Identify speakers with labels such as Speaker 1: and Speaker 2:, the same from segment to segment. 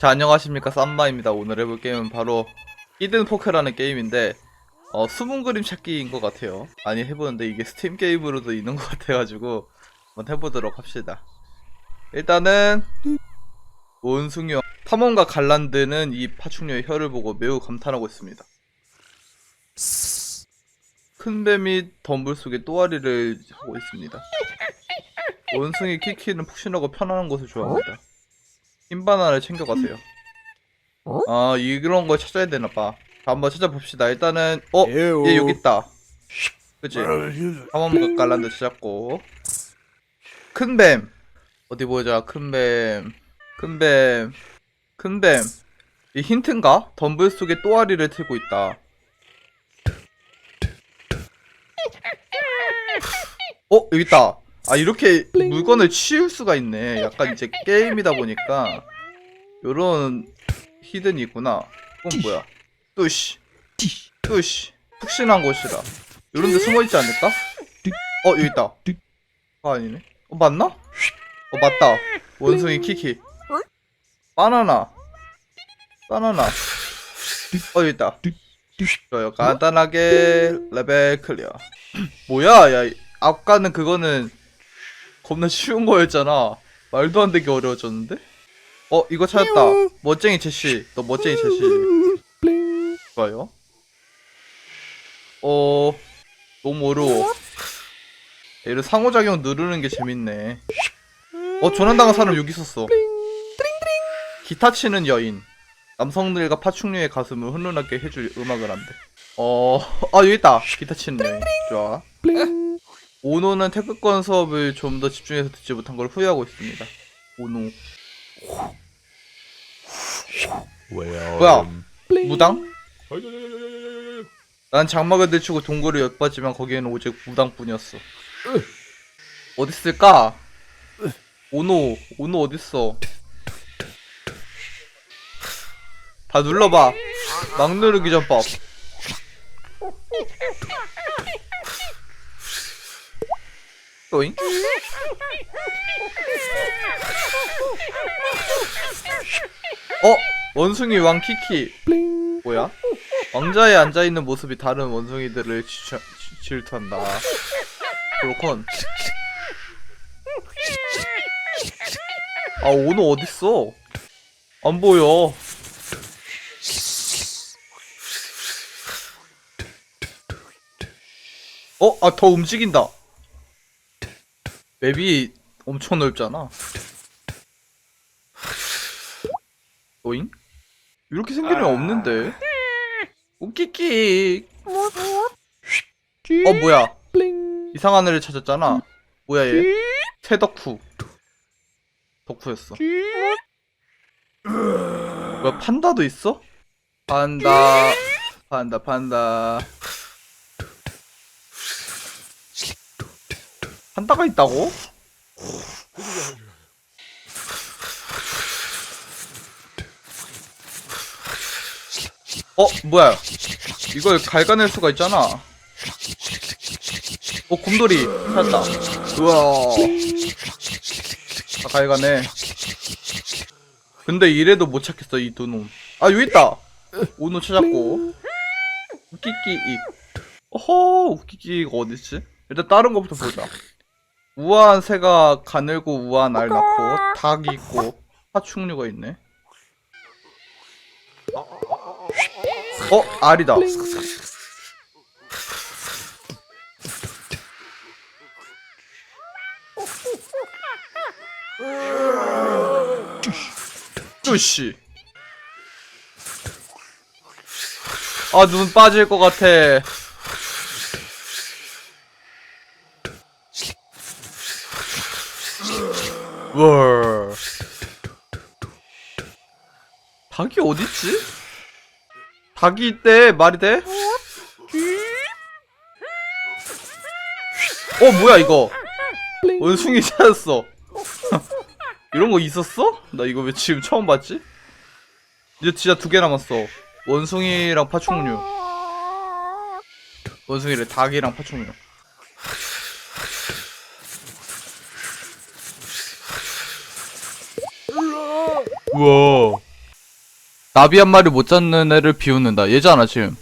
Speaker 1: 자 안녕하십니까. 쌈마입니다. 오늘 해볼 게임은 바로 히든 포크라는 게임인데 어 숨은 그림 찾기인 것 같아요. 많이 해보는데 이게 스팀 게임으로도 있는 것 같아가지고 한번 해보도록 합시다. 일단은 원숭이와 탐험가 갈란드는 이 파충류의 혀를 보고 매우 감탄하고 있습니다. 큰 뱀이 덤불 속에 또아리를 하고 있습니다. 원숭이 키키는 푹신하고 편안한 곳을 좋아합니다 흰 바나나를 챙겨가세요.
Speaker 2: 어?
Speaker 1: 아 이런 걸 찾아야 되나봐. 한번 찾아봅시다. 일단은 어?
Speaker 2: 에오.
Speaker 1: 얘 여기 있다. 그치? 한번 갈란드 찾았고 큰뱀 어디 보자 큰 뱀, 큰 뱀, 큰 뱀. 이 힌트인가? 덤불 속에 또아리를 틀고 있다. 어 여기 있다. 아 이렇게 물건을 치울 수가 있네. 약간 이제 게임이다 보니까 요런 히든이 있구나. 그건 뭐야? 뚜시, 뚜시. 푹신한 곳이라. 요런 데 숨어 있지 않을까? 어 여기 있다. 아 아니네. 어 맞나? 어 맞다. 원숭이 키키. 바나나. 바나나. 어 여기 있다. 좋아요. 간단하게 레벨 클리어. 뭐야? 야 아까는 그거는 겁나 쉬운 거였잖아. 말도 안 되게 어려워졌는데? 어 이거 찾았다. 멋쟁이 제시. 너 멋쟁이 제시. 좋아요. 어 너무 어려워. 얘를 상호작용 누르는 게 재밌네. 어 조난당한 사람 여기 있었어. 기타 치는 여인. 남성들과 파충류의 가슴을 훈훈하게 해줄 음악을 한대. 어, 아 여기 있다. 기타 치는 여인. 좋아. 오노는 태극권 수업을 좀 더 집중해서 듣지 못한 걸 후회하고 있습니다. 오노. 뭐야? 무당? 난 장막을 들추고 동굴을 엿봤지만 거기에는 오직 무당뿐이었어. 어딨을까? 오노, 오노 어딨어? 다 눌러봐. 막 누르기 전법. 또잉? 어? 원숭이 왕 키키. 뭐야? 왕자에 앉아있는 모습이 다른 원숭이들을 지- 지- 질투한다. 그렇군. 아, 오너 어딨어? 안 보여. 어? 아, 더 움직인다. 맵이 엄청 넓잖아. 오잉? 이렇게 생기는 애 없는데? 웃기기. 어, 뭐야. 이상한 애를 찾았잖아. 뭐야, 얘? 새덕후. 덕후였어. 뭐야, 판다도 있어? 판다. 판다, 판다. 판다가 있다고? 어, 뭐야. 이걸 갈가낼 수가 있잖아. 어, 곰돌이. 찾았다. 우와. 다 갈가네. 근데 이래도 못 찾겠어, 이 두 놈. 아, 여기 있다. 오노 찾았고. 웃기기 이 어허, 웃기기 이거 어딨지? 일단 다른 거부터 보자. 우아한 새가 가늘고 우아한 알 낳고 닭이 있고 파충류가 있네. 어 알이다. 뚜시. 아눈 빠질 것 같아. 월. 닭이 어딨지? 닭이 있대 말이 돼? 어 뭐야 이거 원숭이 찾았어 이런 거 있었어? 나 이거 왜 지금 처음 봤지? 이제 진짜 두 개 남았어 원숭이랑 파충류 원숭이를 닭이랑 파충류 우와 나비 한 마리 못 잡는 애를 비웃는다. 얘잖아, 지금.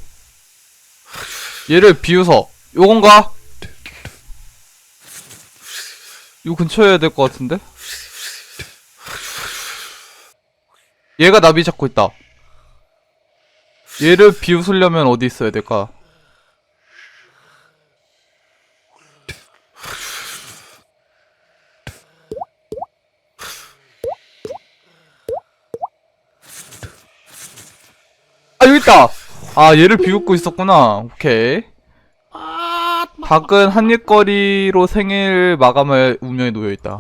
Speaker 1: 얘를 비웃어. 요건가? 요 근처에 해야 될 것 같은데? 얘가 나비 잡고 있다. 얘를 비웃으려면 어디 있어야 될까? 여기 있다. 아 얘를 비웃고 있었구나. 오케이. 닭은 한입거리로 생일 마감할 운명에 놓여 있다.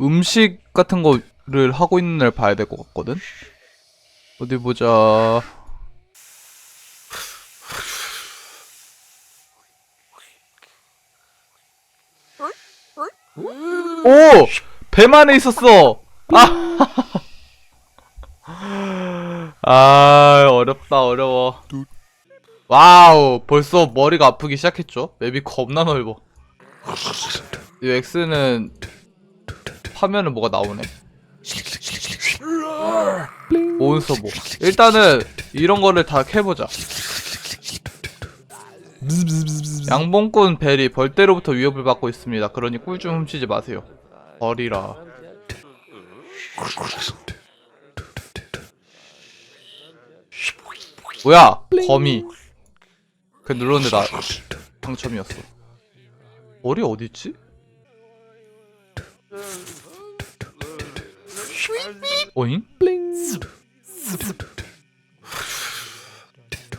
Speaker 1: 음식 같은 거를 하고 있는 날 봐야 될 것 같거든. 어디 보자. 오! 뱀 안에 있었어! 아! 아, 어렵다, 어려워. 와우, 벌써 머리가 아프기 시작했죠? 맵이 겁나 넓어. 이 X는 화면은 뭐가 나오네. 뭐. 일단은 이런 거를 다 캐보자. 양봉꾼 벨이 벌떼로부터 위협을 받고 있습니다. 그러니 꿀 좀 훔치지 마세요. 버리라. 뭐야? 거미. 그 눌렀는데 나 당첨이었어. 머리 어딨지? 어잉?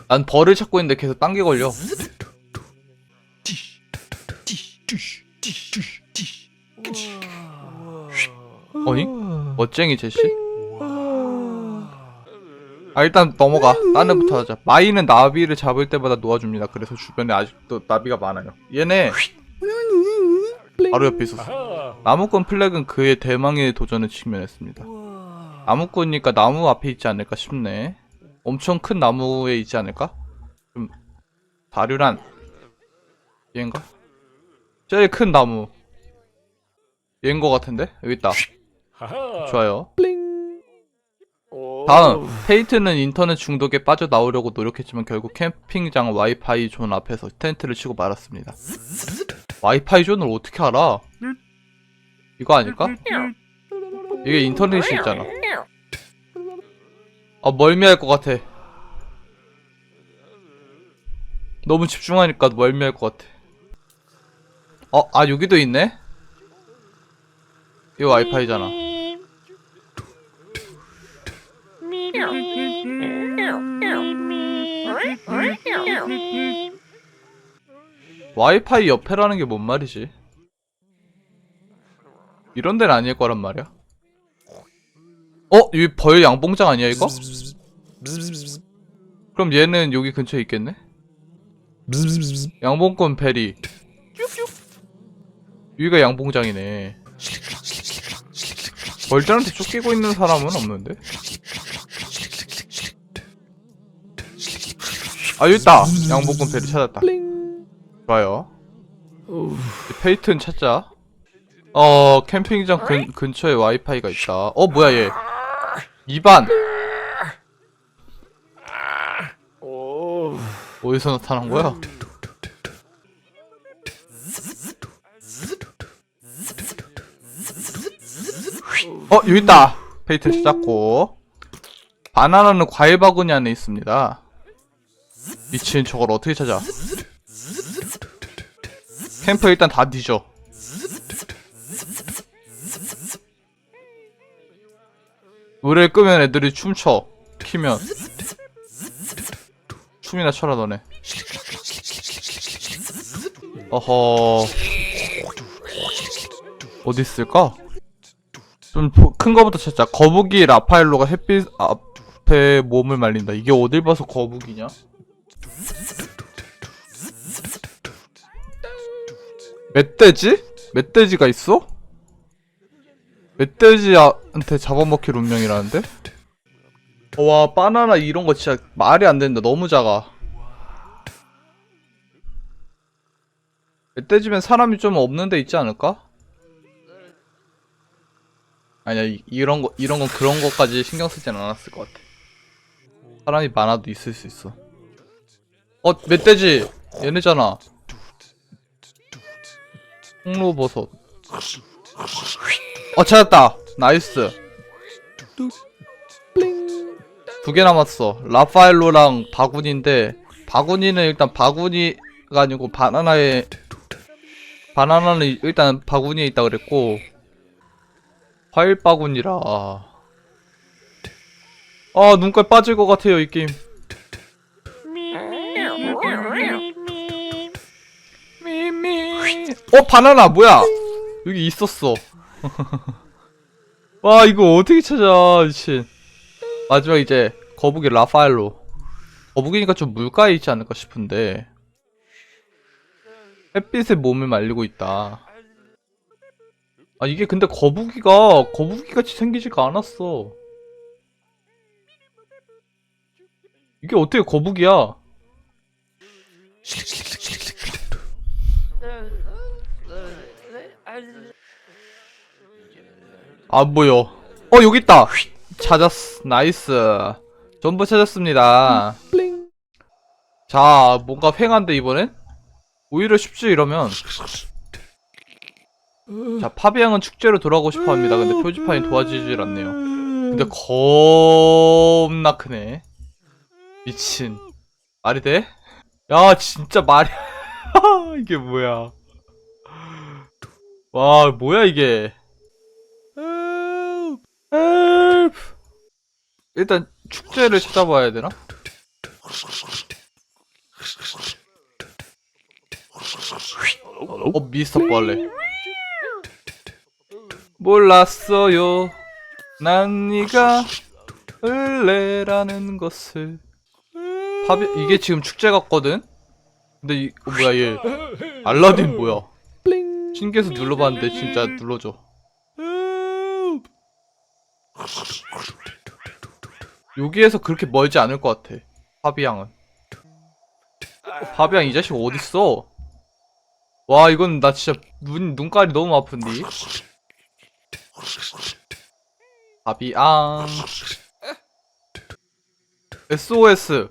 Speaker 1: 난 벌을 찾고 있는데 계속 딴 게 걸려. 어잉? 멋쟁이 제시? 아 일단 넘어가. 딴 애부터 하자. 마이는 나비를 잡을 때마다 놓아줍니다. 그래서 주변에 아직도 나비가 많아요. 얘네 바로 옆에 있었어. 나무꾼 플렉은 그의 대망의 도전에 직면했습니다. 나무꾼이니까 나무 앞에 있지 않을까 싶네. 엄청 큰 나무에 있지 않을까? 좀 다류란 얘인가? 제일 큰 나무 얘인 것 같은데? 여기 있다. 좋아요. 다음 페이트는 인터넷 중독에 빠져나오려고 노력했지만 결국 캠핑장 와이파이 존 앞에서 텐트를 치고 말았습니다. 와이파이 존을 어떻게 알아? 이거 아닐까? 이게 인터넷이 있잖아. 아 멀미할 것 같아. 너무 집중하니까 멀미할 것 같아. 어, 아 여기도 있네. 이거 와이파이잖아. 와이파이 옆에라는 게 뭔 말이지? 이런 데는 아닐 거란 말이야. 어? 여기 벌 양봉장 아니야 이거? 그럼 얘는 여기 근처에 있겠네? 양봉권 베리 여기가 양봉장이네 벌들한테 쫓기고 있는 사람은 없는데? 아 여기 있다! 양봉권 베리 찾았다 좋아요. 페이튼 찾자. 어 캠핑장 근, 근처에 와이파이가 있다. 어 뭐야 얘. 2반. 어디서 나타난 거야? 어 여기 있다. 페이튼 찾았고. 바나나는 과일 바구니 안에 있습니다. 미친 저걸 어떻게 찾아 캠프 일단 다 뒤져. 노래를 끄면 애들이 춤춰. 키면. 춤이나 춰라 너네. 어허. 어디 있을까? 좀 큰 거부터 찾자. 거북이 라파엘로가 햇빛 앞에 몸을 말린다. 이게 어딜 봐서 거북이냐? 멧돼지? 멧돼지가 있어? 멧돼지한테 잡아먹힐 운명이라는데? 와 바나나 이런 거 진짜 말이 안 된다 너무 작아 멧돼지면 사람이 좀 없는 데 있지 않을까? 아니야 이, 이런 거 이런 건 그런 것까지 신경 쓰진 않았을 것 같아. 사람이 많아도 있을 수 있어. 어 멧돼지 얘네잖아. 홍로버섯. 어 찾았다. 나이스. 두 개 남았어. 라파엘로랑 바구니인데 바구니는 일단 바구니가 아니고 바나나에 바나나는 일단 바구니에 있다 그랬고 과일 바구니라 아 눈깔 빠질 것 같아요 이 게임 어 바나나 뭐야? 여기 있었어. 와 이거 어떻게 찾아 미친. 마지막 이제 거북이 라파엘로. 거북이니까 좀 물가에 있지 않을까 싶은데. 햇빛에 몸을 말리고 있다. 아 이게 근데 거북이가 거북이같이 생기지가 않았어. 이게 어떻게 거북이야 안 보여. 어 여기 있다. 찾았어 나이스. 전부 찾았습니다. 자 뭔가 횡한데 이번엔? 오히려 쉽지 이러면. 자 파비앙은 축제로 돌아가고 싶어 합니다. 근데 표지판이 도와주질 않네요. 근데 겁나 크네. 미친. 말이 돼? 야 진짜 말이 이게 뭐야 와 뭐야 이게. 일단 축제를 찾아봐야 되나? 어 미스터 벌레 몰랐어요. 난 네가 을레라는 것을. 파비 이게 지금 축제 같거든? 근데 이 어, 뭐야 얘. 알라딘 뭐야 신기해서 눌러봤는데 진짜 눌러줘. 여기에서 그렇게 멀지 않을 것 같아 파비앙은. 어, 파비앙 이 자식 어딨어? 와 이건 나 진짜 눈, 눈깔이 너무 아픈디 파비앙 SOS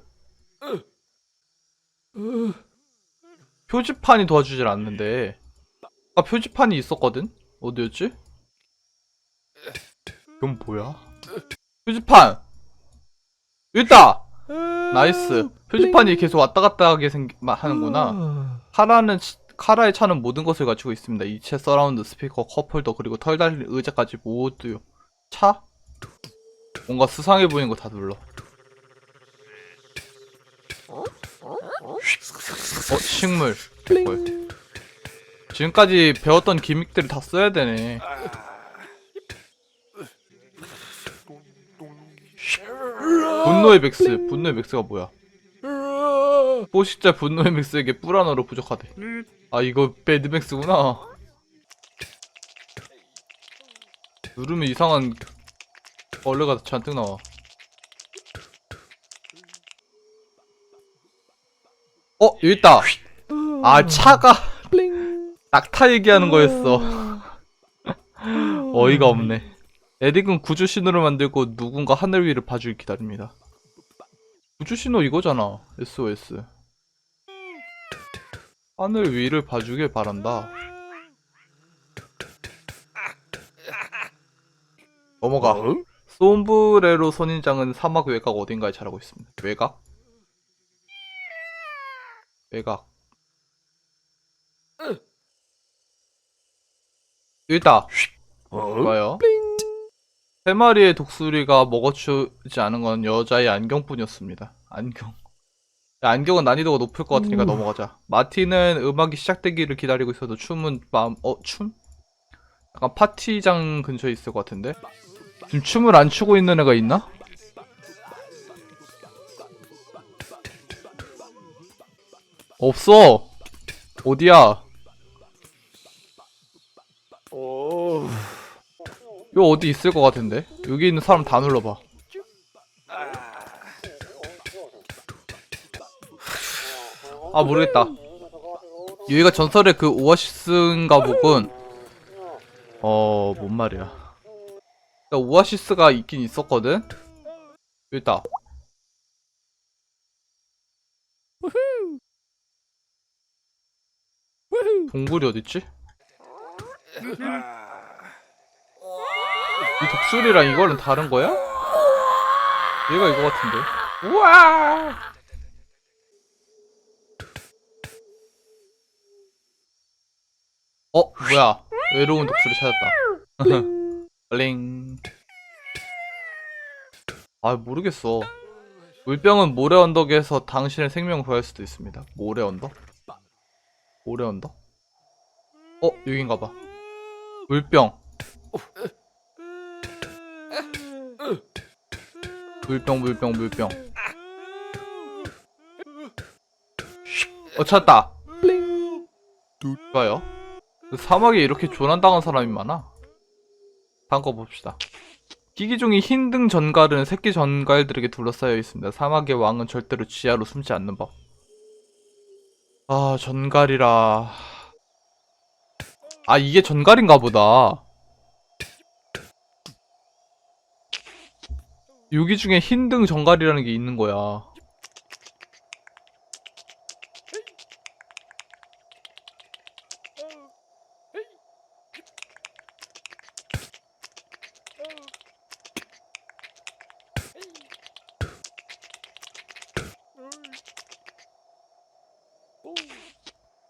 Speaker 1: 표지판이 도와주질 않는데 아 표지판이 있었거든? 어디였지? 이건 뭐야? 표지판! 있다! 나이스 표지판이 계속 왔다 갔다 하게 생 하는구나 카라는 치- 카라의 차는 모든 것을 갖추고 있습니다 이체 서라운드 스피커 컵홀더 그리고 털 달린 의자까지 모두 차? 뭔가 수상해 보이는 거 다 눌러 어 식물 헐. 지금까지 배웠던 기믹들을 다 써야 되네. 분노의 맥스 분노의 맥스가 뭐야? 포식자 분노의 맥스에게 뿔 하나로 부족하대. 아 이거 배드 맥스구나. 누르면 이상한 벌레가 잔뜩 나와. 어 여기 있다. 아 차가 낙타 얘기하는 거였어. 어이가 없네. 에릭은 구조 신호를 만들고 누군가 하늘 위를 봐주길 기다립니다. 구조 신호 이거잖아. SOS 하늘 위를 봐주길 바란다. 넘어가. 솜브레로 선인장은 사막 외곽 어딘가에 자라고 있습니다. 외곽? 외곽 여기 있다 좋아요 세 마리의 독수리가 먹어치우지 않은 건 여자의 안경뿐이었습니다. 안경. 야, 안경은 난이도가 높을 것 같으니까 넘어가자. 마티는 음악이 시작되기를 기다리고 있어도 춤은 마음 어 춤? 약간 파티장 근처에 있을 것 같은데? 지금 춤을 안 추고 있는 애가 있나? 없어. 어디야 이거 어디 있을 것 같은데? 여기 있는 사람 다 눌러봐. 아 모르겠다. 여기가 전설의 그 오아시스인가 보군. 어 뭔 말이야. 야, 오아시스가 있긴 있었거든? 여기 있다. 동굴이 어딨지? 이 독수리랑 이거는 다른 거야? 얘가 이거 같은데. 우와! 어, 뭐야. 외로운 독수리 찾았다. 블링. 아, 모르겠어. 물병은 모래 언덕에서 당신의 생명을 구할 수도 있습니다. 모래 언덕? 모래 언덕? 어, 여긴가 봐. 물병. 물병, 물병, 물병. 어, 찾았다. 좋아요. 그 사막에 이렇게 조난당한 사람이 많아. 다음 거 봅시다. 기기종이 흰 등 전갈은 새끼 전갈들에게 둘러싸여 있습니다. 사막의 왕은 절대로 지하로 숨지 않는 법. 아, 전갈이라. 아, 이게 전갈인가 보다. 여기 중에 흰등 전갈이라는 게 있는 거야.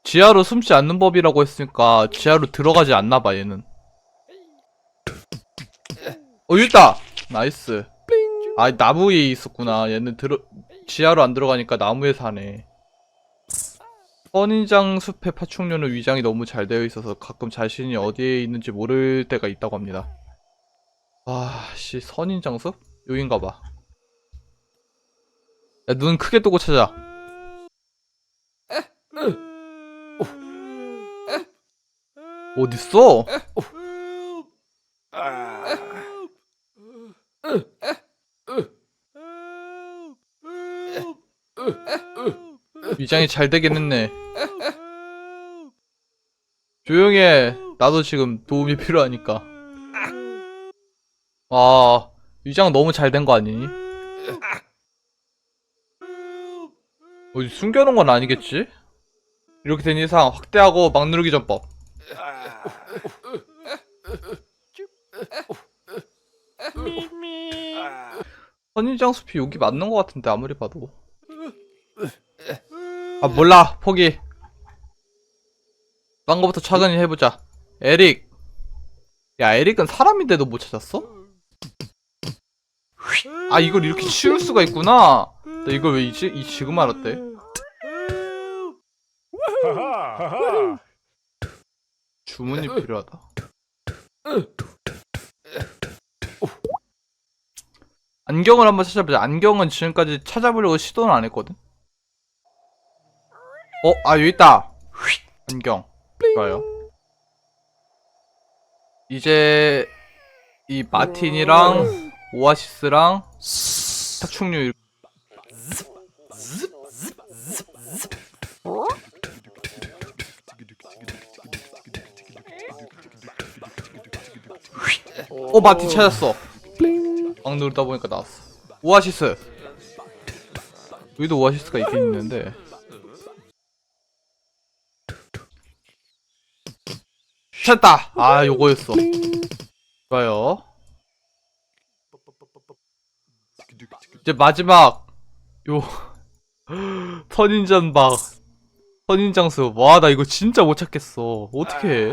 Speaker 1: 지하로 숨지 않는 법이라고 했으니까 지하로 들어가지 않나 봐 얘는. 어 있다. 나이스. 아 나무에 있었구나. 얘는 들어 지하로 안 들어가니까 나무에 사네. 선인장 숲의 파충류는 위장이 너무 잘 되어 있어서 가끔 자신이 어디에 있는지 모를 때가 있다고 합니다. 아, 씨, 선인장 숲? 여긴가 봐. 야, 눈 크게 뜨고 찾아. 어딨어? 위장이 잘 되긴 했네. 조용히 해. 나도 지금 도움이 필요하니까. 아, 위장 너무 잘 된 거 아니니? 어디 숨겨놓은 건 아니겠지? 이렇게 된 이상 확대하고 막 누르기 전법. 선인장 숲이 여기 맞는 것 같은데 아무리 봐도. 아 몰라 포기. 딴 거부터 차근히 해보자. 에릭. 야 에릭은 사람인데도 못 찾았어? 아 이걸 이렇게 치울 수가 있구나. 나 이걸 왜 이지 이 지금 알았대? 주문이 필요하다. 안경을 한번 찾아보자. 안경은 지금까지 찾아보려고 시도는 안 했거든. 어, 아 여기 있다. 휙, 안경. 좋아요. 이제 이 마틴이랑 오아시스랑 탁충류 일- 어 마틴 찾았어. 막 누르다 보니까 나왔어. 오아시스. 여기도 오아시스가 있긴 있는데. 찾았다. 아 요거였어. 좋아요. 이제 마지막 요 선인전박 선인장수. 와 나 이거 진짜 못 찾겠어. 어떻게 해?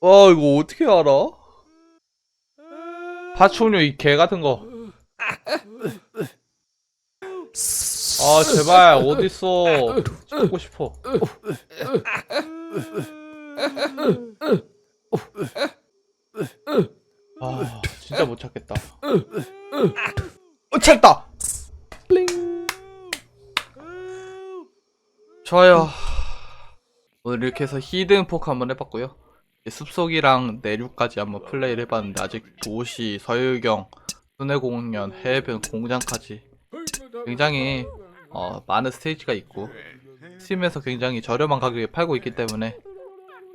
Speaker 1: 와 이거 어떻게 알아? 파충류 이 개 같은 거. 아 제발 어딨어? 찾고 싶어. 아 진짜 못 찾겠다. 어 찾았다. 좋아요. 오늘 이렇게 해서 히든 포크 한번 해봤고요. 숲속이랑 내륙까지 한번 플레이를 해봤는데 아직 도시, 서유경, 순회공연, 해변, 공장까지 굉장히 어, 많은 스테이지가 있고 스팀에서 굉장히 저렴한 가격에 팔고 있기 때문에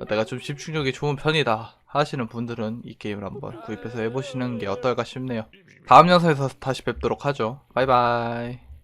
Speaker 1: 내가 좀 집중력이 좋은 편이다 하시는 분들은 이 게임을 한번 구입해서 해보시는 게 어떨까 싶네요. 다음 영상에서 다시 뵙도록 하죠. 바이바이.